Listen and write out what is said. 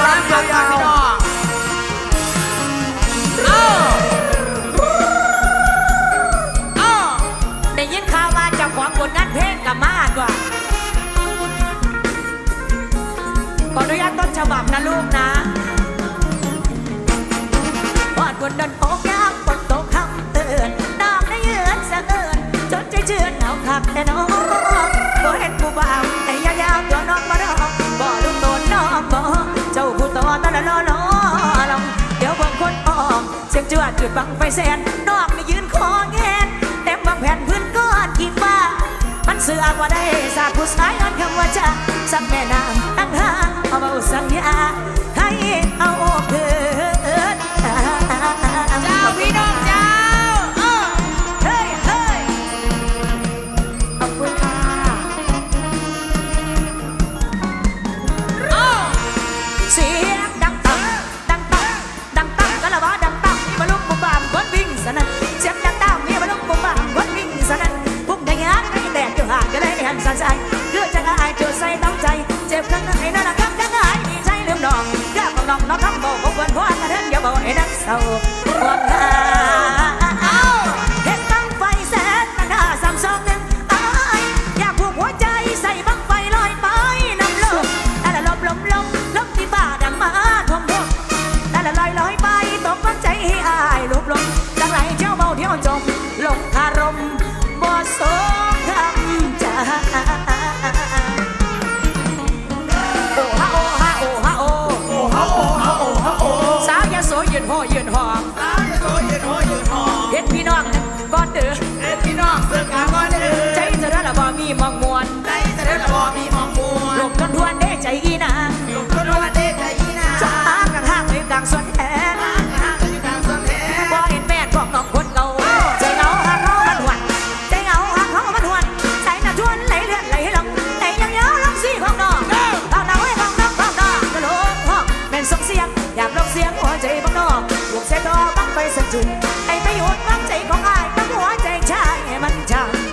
รักยาวเอาเอาได้ยินข่าวมาจากของผลงานเพลงกับมากว่าขออนุญาตต้นฉบับนะลูกนะวาดบนดันโต๊ จุดบังไฟแสนนอกนี่ยืนคอแงนเต็มบางแผ่นพื้นก้อนกี่ฟ้า มันเสือกว่าได้สาผู้สายอันคำว่าจะสักแม่นางตั้งหางเอาเบาสังเย นสานใจคือจะอายเจอใส่ต้องใจ เจ็บข้างในนั่นนะครับจะหายดีใจลืมดอกแก้ของน้องน้องคำบอกของควรพอกันเถิดอย่าบอกให้นักเศร้าหวังหาเห็นบังไฟแสนตั้งหน้าสามสองหนึ่งอายอยากผูกหัวใจใส่บังไฟลอยไปน้ำลมแต่ละลมลมลมลมที่บ้าดังมาทมทมแต่ละลอยลอยไปตกฟังใจให้อายลุกลงจังไรเที่ยวเมาเที่ยวจม หอยืนหอมสาวจะโดนยืนหัวยืนหอเฮ็ดพี่น้องกันก่อนเด้อเอ็ดพี่น้องเสือกาก่อนเด้อใจเธอละบ่มีมอง จุดไอ้ประโยชน์ความใจของอายบังหัวใจชายให้มันช่าง